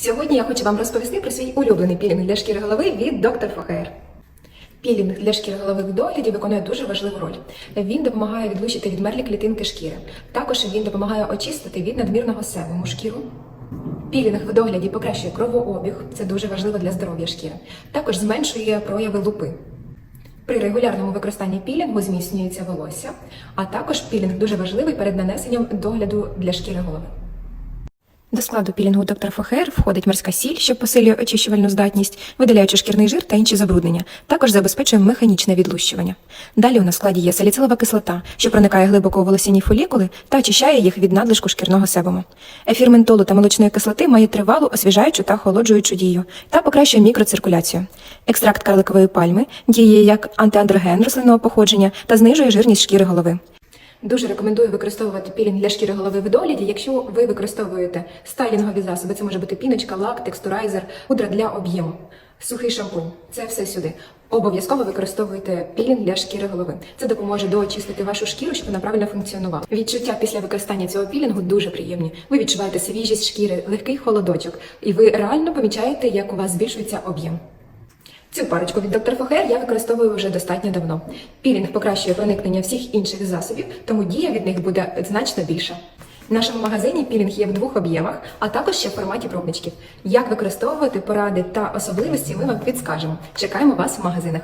Сьогодні я хочу вам розповісти про свій улюблений пілінг для шкіри голови від Dr. Fohair. Пілінг для шкіри голови в догляді виконує дуже важливу роль. Він допомагає відлучити відмерлі клітинки шкіри. Також він допомагає очистити від надмірного себуму шкіру. Пілінг в догляді покращує кровообіг, це дуже важливо для здоров'я шкіри. Також зменшує прояви лупи. При регулярному використанні пілінгу зміцнюється волосся, а також пілінг дуже важливий перед нанесенням догляду для шкіри голови. До складу пілінгу Dr. Фохер входить морська сіль, що посилює очищувальну здатність, видаляючи шкірний жир та інші забруднення. Також забезпечує механічне відлущування. Далі у нас складі є саліцилова кислота, що проникає глибоко у волосяні фолікули та очищає їх від надлишку шкірного себуму. Ефір ментолу та молочної кислоти має тривалу освіжаючу та охолоджуючу дію та покращує мікроциркуляцію. Екстракт карликової пальми діє як антиандроген рослинного походження та знижує жирність шкіри голови. Дуже рекомендую використовувати пілінг для шкіри голови в догляді, якщо ви використовуєте стайлінгові засоби. Це може бути піночка, лак, текстурайзер, пудра для об'єму, сухий шампунь. Це все сюди. Обов'язково використовуйте пілінг для шкіри голови. Це допоможе доочистити вашу шкіру, щоб вона правильно функціонувала. Відчуття після використання цього пілінгу дуже приємні. Ви відчуваєте свіжість шкіри, легкий холодочок, і ви реально помічаєте, як у вас збільшується об'єм. Цю парочку від Dr. Фохер я використовую вже достатньо давно. Пілінг покращує проникнення всіх інших засобів, тому дія від них буде значно більша. В нашому магазині пілінг є в двох об'ємах, а також ще в форматі пробничків. Як використовувати поради та особливості, ми вам підскажемо. Чекаємо вас в магазинах.